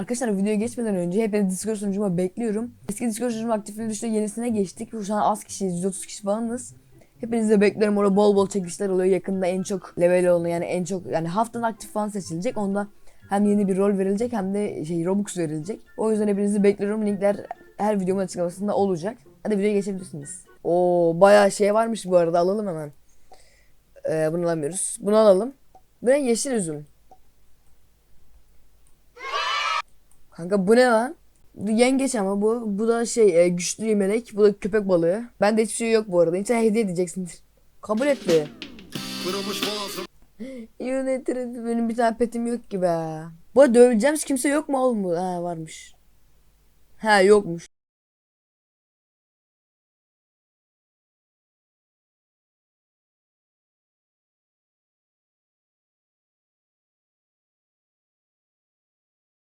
Arkadaşlar videoya geçmeden önce hepinizi Discord sunucuma bekliyorum. Eski Discord sunucum aktifliği düştü yenisine geçtik. Şu an az kişiyiz 130 kişi falanız. Hepinizi de bekliyorum. Orada bol bol çekilişler oluyor. Yakında en çok level olan yani en çok yani haftanın aktif falan seçilecek. Onda hem yeni bir rol verilecek hem de şey Robux verilecek. O yüzden hepinizi bekliyorum. Linkler her videomun açıklamasında olacak. Hadi videoya geçebilirsiniz. Oo bayağı şey varmış bu arada alalım hemen. Ee, bunu alamıyoruz. Bunu alalım. Bu ne yeşil üzüm. Kanka bu ne lan? Yengeç ama bu. Bu da şey e, güçlü melek. Bu da köpek balığı. Bende hiçbir şey yok bu arada. İnsan hediye edeceksindir. Kabul etti. Kırılmış boğazım. Yönetir benim bir tane petim yok ki be. Bu arada döveceğimiz kimse yok mu oğlum? Ha varmış. Ha yokmuş.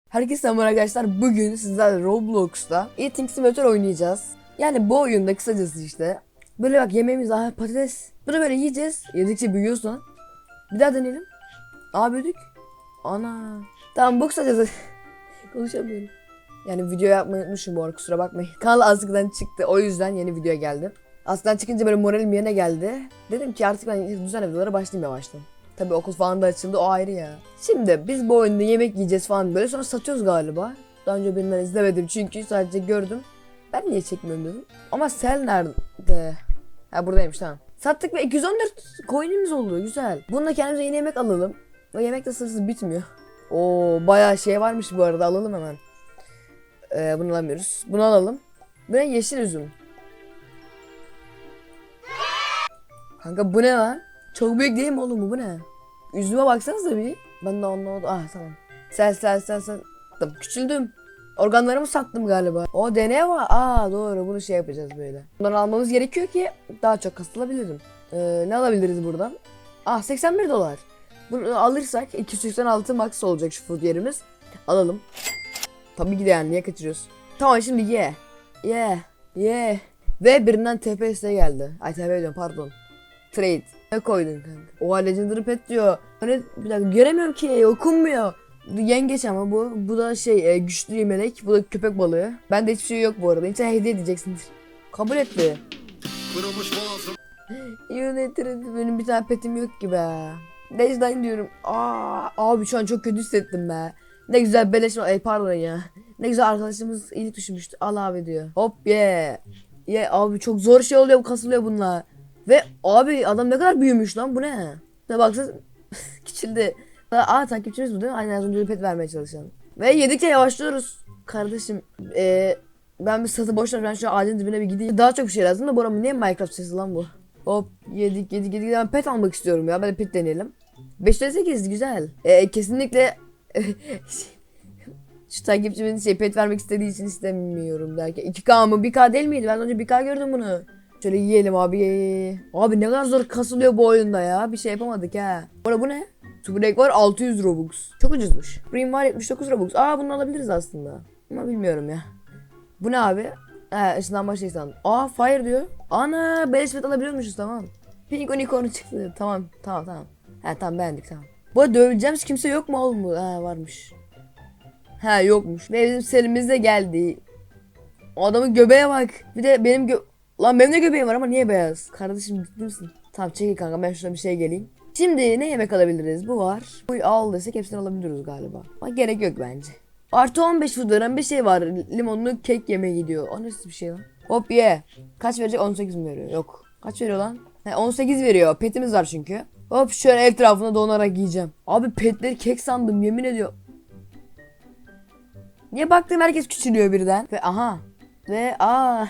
Herkese selam arkadaşlar. Bugün sizlerle Roblox'ta Eating Simulator oynayacağız. Yani bu oyunda kısacası işte. Böyle bak yemeğimiz aha patates. Bunu böyle yiyeceğiz. Yedikçe büyüyorsun. Bir daha deneyelim. Aa büyüdük. Ana. Tamam bu kısacası. Konuşamıyorum. Yani video yapmayı unutmuşum bu arada kusura bakmayın. Kanal azlıktan çıktı o yüzden yeni video geldi. Aslında çıkınca böyle moralim yerine geldi. Dedim ki artık ben düzenli videolara başlayayım yavaştan. Tabii okul falan da açıldı o ayrı ya. Şimdi biz bu oyunda yemek yiyeceğiz falan böyle sonra satıyoruz galiba. Daha önce birinden izlemedim çünkü sadece gördüm. Ben niye çekmiyorum dedim. Ama Sel nerede? Ha buradaymış tamam. Sattık ve 214 coin'imiz oldu güzel. Bununla kendimize yeni yemek alalım. Ve yemek de sırası bitmiyor. Oo bayağı şey varmış bu arada alalım hemen. Ee, bunu alamıyoruz. Bunu alalım. Bu ne yeşil üzüm. Kanka bu ne lan? Çok büyük değil mi oğlum bu bu ne? Üzüme baksanıza bir. Ben de anlamadım. Ah tamam. Sen sen sen sen. Tamam, Küçüldüm. Organlarımı sattım galiba. O deney var. Aa doğru bunu şey yapacağız böyle. Bunları almamız gerekiyor ki daha çok kasılabilirim. Ee, ne alabiliriz buradan? Ah 81 dolar. Bunu alırsak 286 max olacak şu food yerimiz. Alalım. Tabii ki de yani niye kaçırıyoruz? Tamam şimdi ye. Ye. Ye. Ve birinden TP geldi. Ay TP diyorum pardon. Trade. Ne koydun kanka? Oha Legendary Pet diyor. Hani bir dakika göremiyorum ki okunmuyor. Yengeç ama bu. Bu da şey e, güçlü melek. Bu da köpek balığı. Bende hiçbir şey yok bu arada. İnsan hediye edeceksindir. Kabul etti. Kırılmış boğazım. Yönetir benim bir tane petim yok ki be. Dejdine diyorum. Aa, abi şu an çok kötü hissettim be. Ne güzel beleş Ay pardon ya. Ne güzel arkadaşımız iyilik düşünmüştü. Al abi diyor. Hop ye. Ye abi çok zor şey oluyor kasılıyor bunlar. Ve abi adam ne kadar büyümüş lan bu ne? Ne baksana küçüldü. Aa takipçimiz bu değil mi? Aynen az önce pet vermeye çalışan. Ve yedikçe yavaşlıyoruz. Kardeşim eee ben bir satı boş ver ben şu ağacın dibine bir gideyim. Daha çok bir şey lazım da Bora niye Minecraft sesi lan bu? Hop yedik yedik yedik. Ben pet almak istiyorum ya. De pet deneyelim. 5'te 8 güzel. Ee, kesinlikle şu takipçimin şey pet vermek istediği için istemiyorum derken. 2K mı 1K değil miydi? Ben önce 1K gördüm bunu. Şöyle yiyelim abi. Abi ne kadar zor kasılıyor bu oyunda ya. Bir şey yapamadık ha. Bora bu ne? Tubrek var 600 Robux. Çok ucuzmuş. Prim var 79 Robux. Aa bunu alabiliriz aslında. Ama bilmiyorum ya. Bu ne abi? He ışınlanma şey sandım. Aa fire diyor. Ana beleş pet alabiliyormuşuz tamam. Pink unicorn çıktı. Tamam tamam tamam. He tamam beğendik tamam. Bu arada döveceğimiz kimse yok mu oğlum bu? Ha varmış. Ha yokmuş. Ve bizim serimiz de geldi. O adamın göbeğe bak. Bir de benim gö... Lan benim de göbeğim var ama niye beyaz? Kardeşim ciddi misin? Tamam çekil kanka ben şuna bir şey geleyim. Şimdi ne yemek alabiliriz? Bu var. Bu al desek hepsini alabiliyoruz galiba. Ama gerek yok bence. Artı 15 food bir şey var. Limonlu kek yemeye gidiyor. O nasıl bir şey lan? Hop ye. Kaç verecek? 18 mi veriyor? Yok. Kaç veriyor lan? He, 18 veriyor. Petimiz var çünkü. Hop şöyle etrafına donarak yiyeceğim. Abi petleri kek sandım yemin ediyor. Niye baktım herkes küçülüyor birden. Ve aha. Ve aa.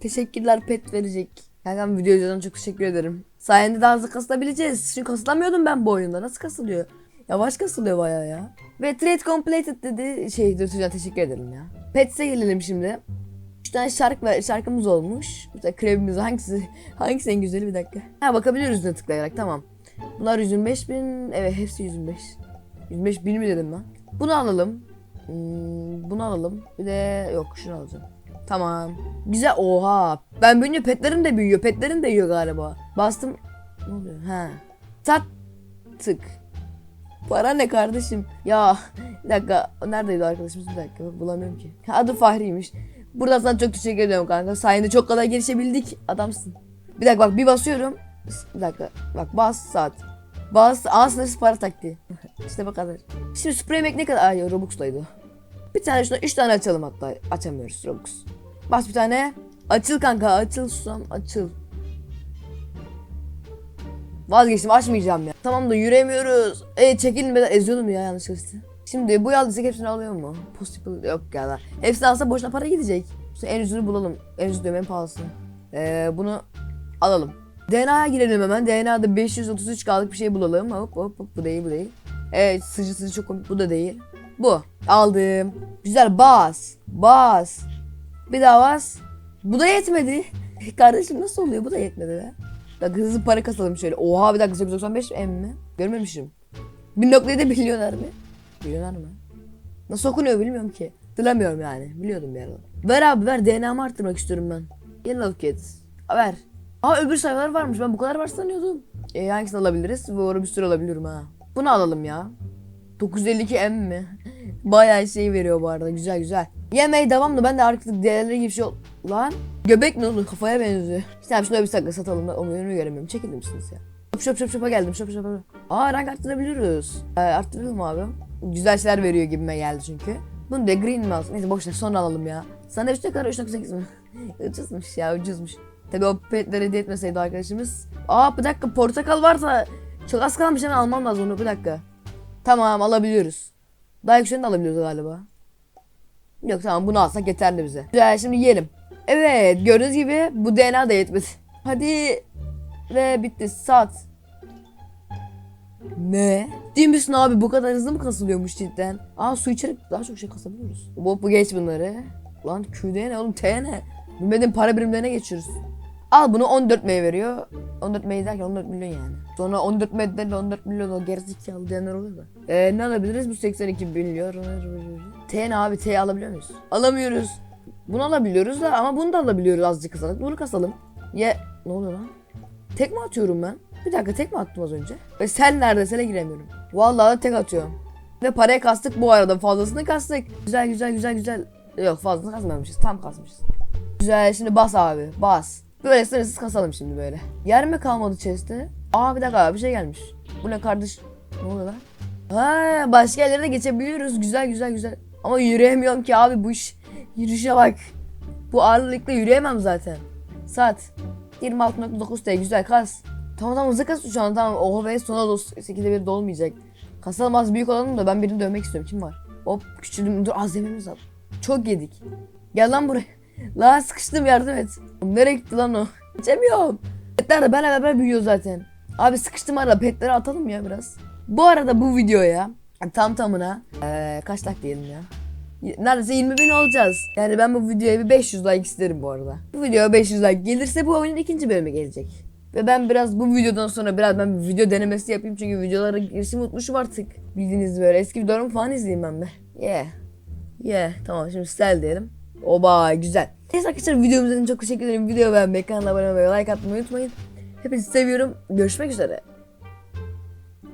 Teşekkürler pet verecek. Kankam video izlediğiniz çok teşekkür ederim. Sayende daha hızlı kasılabileceğiz. Çünkü kasılamıyordum ben bu oyunda. Nasıl kasılıyor? Yavaş kasılıyor baya ya. Ve trade completed dedi. Şey Dürtücan teşekkür ederim ya. Pets'e gelelim şimdi. Üç tane şarkı var, şarkımız olmuş. Tane kremimiz hangisi hangisi en güzeli bir dakika. Ha bakabiliyoruz üstüne tıklayarak tamam. Bunlar 125 bin. Evet hepsi 125. 125 bin mi dedim ben? Bunu alalım. Hmm, bunu alalım. Bir de yok şunu alacağım. Tamam. Güzel. Oha. Ben büyüyünce petlerim de büyüyor. Petlerim de yiyor galiba. Bastım. Ne oluyor? Ha. Tat. Tık. Para ne kardeşim? Ya bir dakika neredeydi arkadaşımız bir dakika bulamıyorum ki. Adı Fahri'ymiş. Buradan sana çok teşekkür ediyorum kanka. Sayende çok kadar gelişebildik. Adamsın. Bir dakika bak bir basıyorum. Bir dakika bak bas saat. Bas aslında para taktiği. işte bu kadar. Şimdi spray Mac ne kadar? Ay Robux'taydı. Bir tane şuna üç tane açalım hatta. Açamıyoruz Robux. Bas bir tane. Açıl kanka açıl susam açıl. Vazgeçtim açmayacağım ya. Tamam da yürüyemiyoruz. E çekilmeden eziyordum ya yanlışlıkla. Şimdi bu aldıysak hepsini alıyor mu? Possible yok ya da. Hepsini alsa boşuna para gidecek. Şimdi en ucunu bulalım. En ucuz diyorum en pahalısı. Ee, bunu alalım. DNA'ya girelim hemen. DNA'da 533K'lık bir şey bulalım. Hop hop hop bu değil bu değil. Evet sıcı sıcı çok komik bu da değil. Bu. Aldım. Güzel bas. Bas. Bir daha bas. Bu da yetmedi. Kardeşim nasıl oluyor? Bu da yetmedi be. Bir dakika hızlı para kasalım şöyle. Oha bir dakika 895 M mi? Görmemişim. 1.7 milyoner mi? Milyoner mi? Nasıl okunuyor bilmiyorum ki. Hatırlamıyorum yani. Biliyordum bir arada. Ver abi ver. DNA'mı arttırmak istiyorum ben. Yellow Kids. Ver. Aa öbür sayfalar varmış. Ben bu kadar var sanıyordum. E, hangisini alabiliriz? Bu arada bir sürü alabiliyorum ha. Bunu alalım ya. 952 M mi? Bayağı şey veriyor bu arada. Güzel güzel. Yemeğe devam da ben de artık değerleri gibi şey ol... Lan. Göbek ne oldu? Kafaya benziyor. İşte abi şunu bir dakika satalım. Ben onu önümü göremiyorum. Çekildi misiniz ya? Şop şop şop şopa geldim. Şop şop şop. Aa rank arttırabiliyoruz. Ee, arttıralım abi. Güzel şeyler veriyor gibime geldi çünkü. Bunu da green mi alsın? Neyse boşver sonra alalım ya. Sana 3 kadar 3.8 mi? ucuzmuş ya ucuzmuş. Tabi o petleri hediye etmeseydi arkadaşımız. Aa bir dakika portakal varsa çok az kalmış hemen almam lazım onu bir dakika. Tamam alabiliyoruz. Daha yükseğini de alabiliyoruz galiba. Yok tamam bunu alsak yeterli bize. Güzel şimdi yiyelim. Evet gördüğünüz gibi bu DNA da yetmedi. Hadi. Ve bitti sat. Ne? Değil misin abi bu kadar hızlı mı kasılıyormuş cidden? Aa su içerek daha çok şey kasabiliyoruz. Bu, bu geç bunları. Lan QD ne oğlum T ne? Bilmediğim para birimlerine geçiyoruz. Al bunu 14 M'ye veriyor. 14 M'ye derken 14 milyon yani. Sonra 14 M'den de 14 milyon o gerizekalı diyenler oluyor da. Ee, ne alabiliriz? Bu 82 milyon. T ne abi? T alabiliyor muyuz? Alamıyoruz. Bunu alabiliyoruz da ama bunu da alabiliyoruz azıcık kasalık. Bunu kasalım. Ye... Ne oluyor lan? Tek mi atıyorum ben? Bir dakika tek mi attım az önce? Ve sen nerede? Sene giremiyorum. Vallahi tek atıyorum. Ve parayı kastık bu arada. Fazlasını kastık. Güzel güzel güzel güzel. Yok fazlasını kasmamışız. Tam kasmışız. Güzel şimdi bas abi. Bas. Böyle sınırsız kasalım şimdi böyle. Yer mi kalmadı chest'te? Aa bir dakika bir şey gelmiş. Bu ne kardeş? Ne oluyor lan? Ha başka yerlere de geçebiliyoruz. Güzel güzel güzel. Ama yürüyemiyorum ki abi bu iş. Yürüyüşe bak. Bu ağırlıkla yürüyemem zaten. Saat. 26.9 T güzel kas. Tamam tamam hızlı kas şu an tamam. Oho ve sona dos 8'de bir dolmayacak. Kasalım az büyük olalım da ben birini dövmek istiyorum. Kim var? Hop küçüldüm. Dur az yememiz lazım. Çok yedik. Gel lan buraya. Lan sıkıştım yardım et. Nereye gitti lan o? Geçemiyorum. Petler de benle beraber büyüyor zaten. Abi sıkıştım arada petleri atalım ya biraz. Bu arada bu videoya tam tamına eee kaç like diyelim ya. Neredeyse 20 bin olacağız. Yani ben bu videoya bir 500 like isterim bu arada. Bu videoya 500 like gelirse bu oyunun ikinci bölümü gelecek. Ve ben biraz bu videodan sonra biraz ben bir video denemesi yapayım çünkü videolara girişimi unutmuşum artık. Bildiğiniz böyle eski videolarımı falan izleyeyim ben de. Yeah. Yeah tamam şimdi sel diyelim. Oba güzel. Neyse arkadaşlar videomu izlediğiniz için çok teşekkür ederim. Video beğenmeyi, kanala abone olmayı, like atmayı unutmayın. Hepinizi seviyorum. Görüşmek üzere.